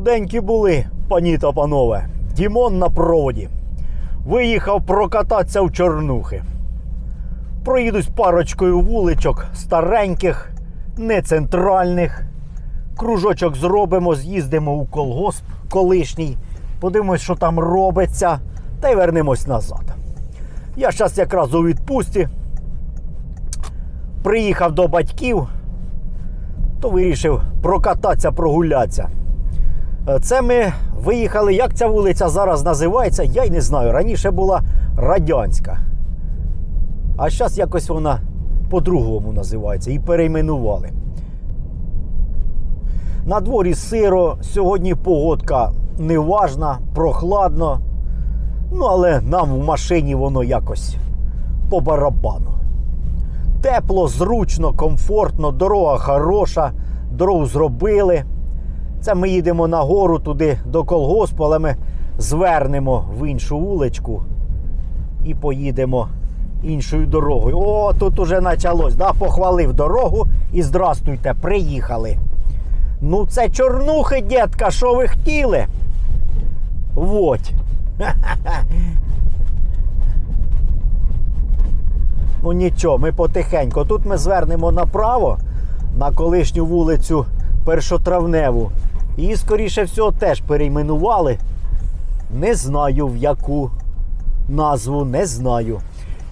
Деньки були, пані та панове. Дімон на проводі. Виїхав прокататися в Чорнухи. Проїдусь парочкою вуличок стареньких, не центральних. Кружочок зробимо, з'їздимо у колгосп колишній, подивимось, що там робиться, та й вернемось назад. Я зараз якраз у відпустці. Приїхав до батьків, то вирішив прокататися, прогулятися. Е, Це ми виїхали, як ця вулиця зараз називається, я й не знаю. Раніше була радянська. А зараз якось вона по-другому називається і перейменували. На дворі сиро, сьогодні погодка неважна, прохладно. Ну, але нам в машині воно якось по барабану. Тепло, зручно, комфортно, дорога хороша, дорогу зробили. Це ми їдемо на гору туди до колгоспу, але ми звернемо в іншу вуличку і поїдемо іншою дорогою. О, тут уже почалось. Да? Похвалив дорогу і здрастуйте, приїхали. Ну, це чорнухи, дітка, що ви хотіли? Вот. Ну нічого, ми потихеньку. Тут ми звернемо направо на колишню вулицю Першотравневу. Її, скоріше всього, теж перейменували. Не знаю в яку назву, не знаю.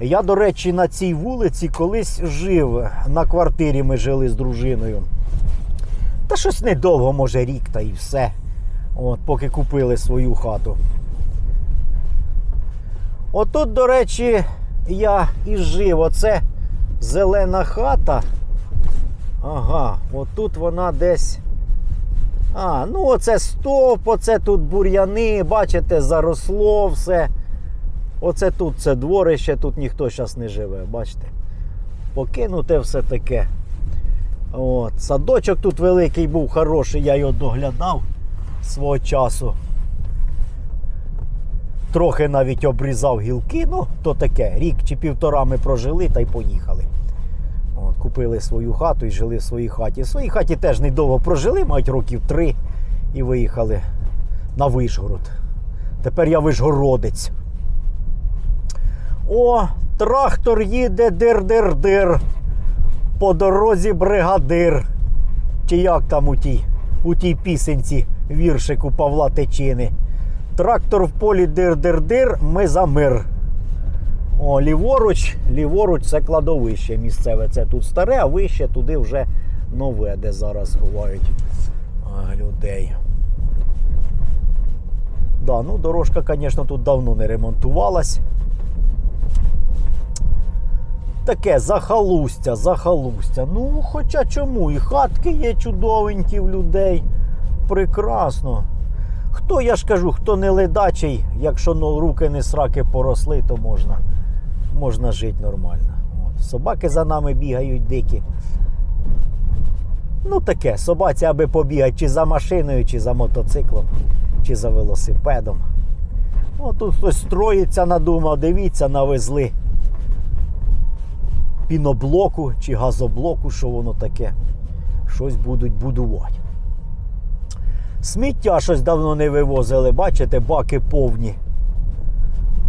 Я, до речі, на цій вулиці колись жив. На квартирі ми жили з дружиною. Та щось недовго, може, рік та і все. От, поки купили свою хату. Отут, до речі, я і жив. Оце зелена хата. Ага, отут вона десь. А, ну оце стовп, оце тут бур'яни, бачите, заросло все. Оце тут це дворище, тут ніхто зараз не живе, бачите. Покинуте все таке. От, Садочок тут великий був хороший, я його доглядав свого часу. Трохи навіть обрізав гілки, ну, то таке, рік чи півтора ми прожили та й поїхали. Купили свою хату і жили в своїй хаті. В своїй хаті теж недовго прожили, мають років три, і виїхали на Вишгород. Тепер я вишгородець. О, трактор їде дир-дир-дир. По дорозі бригадир. Чи як там у тій, у тій пісенці віршику Павла Течини. Трактор в полі дир-дир-дир, ми за мир. О, ліворуч, ліворуч це кладовище місцеве. Це тут старе, а вище туди вже нове, де зараз ховають людей. Да, ну дорожка, звісно, тут давно не ремонтувалась. Таке захалустя, захалустя. Ну, хоча чому? І хатки є чудовенькі в людей. Прекрасно. Хто, я ж кажу, хто не ледачий, якщо ну, руки не сраки поросли, то можна, можна жити нормально. От. Собаки за нами бігають дикі. Ну таке, собаці, аби побігати чи за машиною, чи за мотоциклом, чи за велосипедом. О, тут хтось строїться, надумав, дивіться, навезли піноблоку чи газоблоку, що воно таке. Щось будуть будувати. Сміття щось давно не вивозили, бачите, баки повні.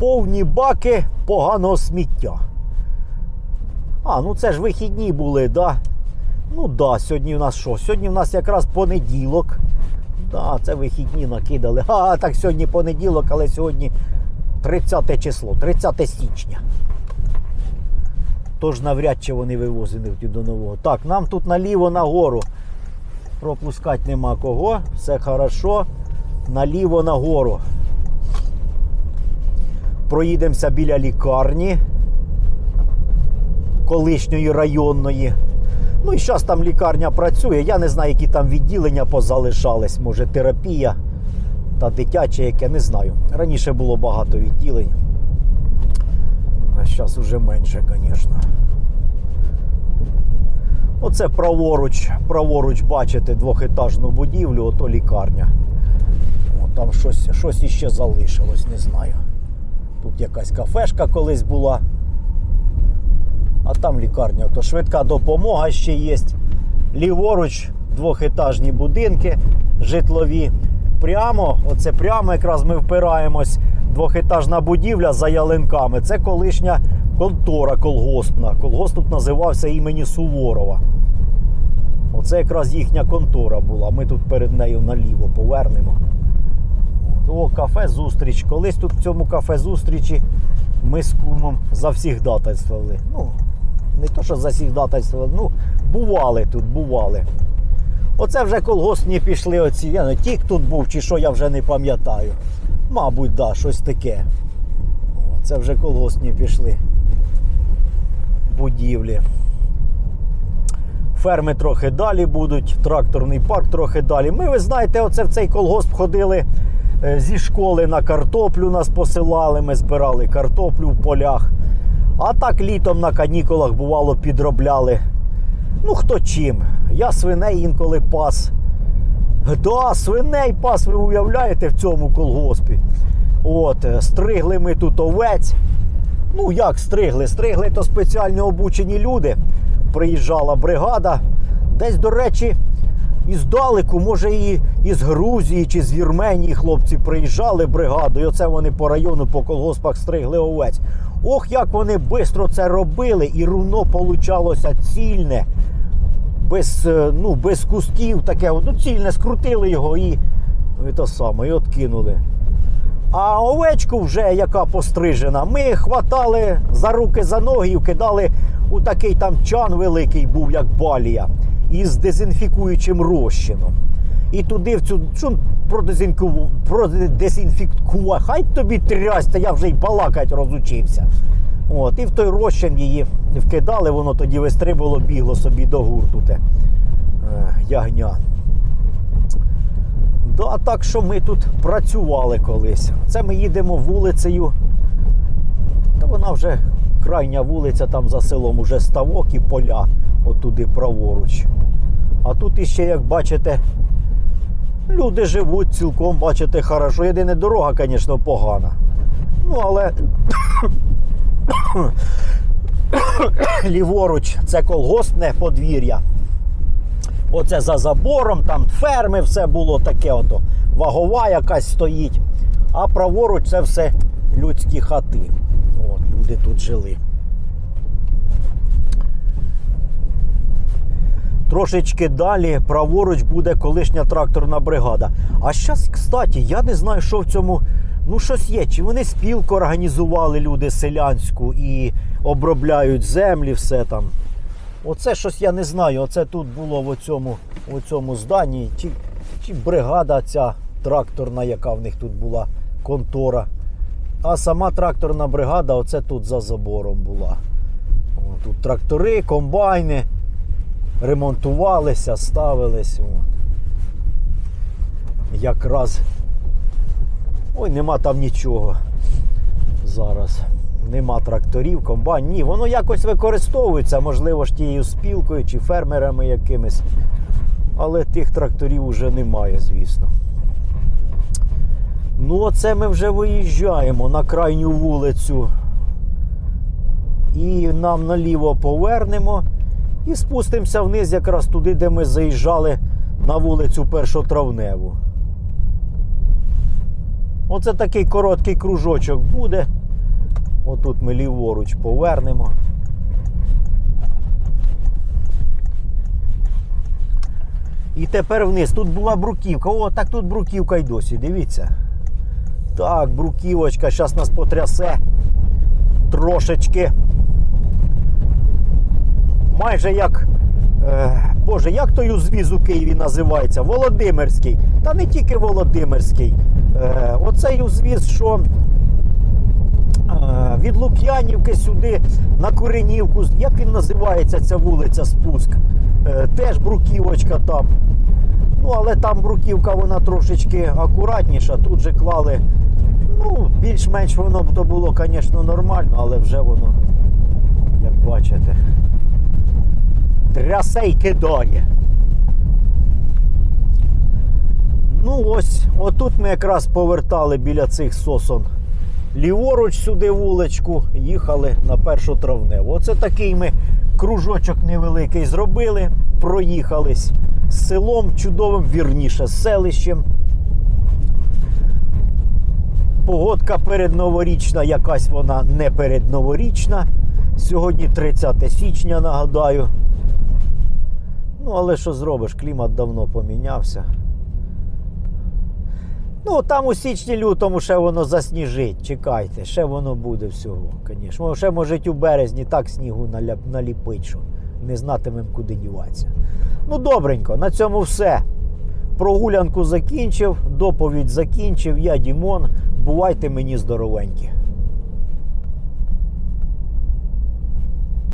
Повні баки поганого сміття. А, ну це ж вихідні були, да? Ну да, сьогодні у нас що? Сьогодні у нас якраз понеділок. Да, це вихідні накидали. А, так сьогодні понеділок, але сьогодні 30 число, 30 січня. Тож навряд чи вони вивозили до нового. Так, нам тут наліво нагору. Пропускати нема кого. Все хорошо. Наліво нагору. Проїдемося біля лікарні колишньої районної. Ну і зараз там лікарня працює. Я не знаю, які там відділення позалишались. Може терапія та дитяче, яке не знаю. Раніше було багато відділень. А зараз уже менше, звісно. Оце праворуч, праворуч бачите двохетажну будівлю, ото лікарня. О, там щось, щось іще залишилось, не знаю. Тут якась кафешка колись була. А там лікарня, то швидка допомога ще є. Ліворуч двохетажні будинки, житлові. Прямо, оце прямо якраз ми впираємось. Двохетажна будівля за ялинками. Це колишня контора колгоспна. Колгосп тут називався імені Суворова. Оце якраз їхня контора була. Ми тут перед нею наліво повернемо. О, кафе зустріч. Колись тут в цьому кафе зустрічі ми з кумом завсігдатайствували. Ну, не то, що завсігдатайствували, ну, бували тут, бували. Оце вже колгоспні пішли оці. Я не тік тут був, чи що, я вже не пам'ятаю. Мабуть, да, щось таке. Це вже колгоспні пішли. Будівлі. Ферми трохи далі будуть, тракторний парк трохи далі. Ми, ви знаєте, оце в цей колгосп ходили зі школи на картоплю, нас посилали, ми збирали картоплю в полях. А так літом на канікулах бувало підробляли. Ну, хто чим. Я свиней інколи пас. Да, свиней пас, ви уявляєте, в цьому колгоспі. От, е, стригли ми тут овець. Ну, як стригли? Стригли то спеціально обучені люди. Приїжджала бригада. Десь, до речі, іздалеку, може, і із Грузії чи з Вірменії хлопці приїжджали бригадою. Оце вони по району, по колгоспах стригли овець. Ох, як вони швидко це робили, і руно получалося цільне, без, е, ну, без кусків, таке, ну, цільне, скрутили його і, і то саме, і откинули. А овечку вже яка пострижена, ми хватали за руки, за ноги і кидали у такий там чан великий був, як балія, із дезінфікуючим розчином. І туди в цю що продезінку- продезінфікував. Хай тобі трясся, я вже й балакать розучився. От, і в той розчин її вкидали, воно тоді вистрибало, бігло собі до гурту те е, ягня. Да, так що ми тут працювали колись. Це ми їдемо вулицею. Та вона вже крайня вулиця там за селом, уже ставок і поля, отуди праворуч. А тут іще, як бачите, люди живуть цілком, бачите, хорошо. Єдине дорога, звісно, погана. Ну, але ліворуч це колгоспне подвір'я. Оце за забором, там ферми, все було таке, ото вагова якась стоїть. А праворуч це все людські хати. От, люди тут жили. Трошечки далі праворуч буде колишня тракторна бригада. А зараз, кстати, я не знаю, що в цьому. Ну, щось є. Чи вони спілку організували люди селянську і обробляють землі, все там. Оце щось я не знаю. Оце тут було в цьому, в цьому зданні. Чи, чи бригада ця тракторна, яка в них тут була, контора. А сама тракторна бригада, оце тут за забором була. О, тут трактори, комбайни ремонтувалися, ставились. От. Якраз. Ой, нема там нічого зараз. Нема тракторів, комбайн. Ні, воно якось використовується, можливо ж тією спілкою чи фермерами якимись. Але тих тракторів вже немає, звісно. Ну, оце ми вже виїжджаємо на крайню вулицю. І нам наліво повернемо. І спустимося вниз якраз туди, де ми заїжджали на вулицю Першотравневу. Оце такий короткий кружочок буде. Отут ми ліворуч повернемо. І тепер вниз. Тут була бруківка. О, так тут бруківка й досі, дивіться. Так, бруківочка, зараз нас потрясе трошечки. Майже як. Е, Боже, як той узвіз у Києві називається? Володимирський. Та не тільки Володимирський. Е, оцей узвіз, що е, від Лук'янівки сюди на Куренівку. Як він називається ця вулиця Спуск? Теж бруківочка там. Ну, але там бруківка вона трошечки акуратніша. Тут же клали. Ну, більш-менш воно б то було, звісно, нормально, але вже воно, як бачите, трясе й кидає. Ну ось, отут ми якраз повертали біля цих сосон ліворуч сюди вуличку, їхали на першу травневу. Оце такий ми кружочок невеликий зробили, проїхались з селом чудовим, вірніше, селищем. Погодка передноворічна, якась вона не передноворічна. Сьогодні 30 січня, нагадаю. Ну, але що зробиш, клімат давно помінявся. Ну, там у січні-лютому ще воно засніжить. Чекайте, ще воно буде всього, звісно. Ще може у березні так снігу наліпить, що не знатимемо, куди діватися. Ну, добренько, на цьому все. Прогулянку закінчив, доповідь закінчив. Я Дімон. Бувайте мені здоровенькі.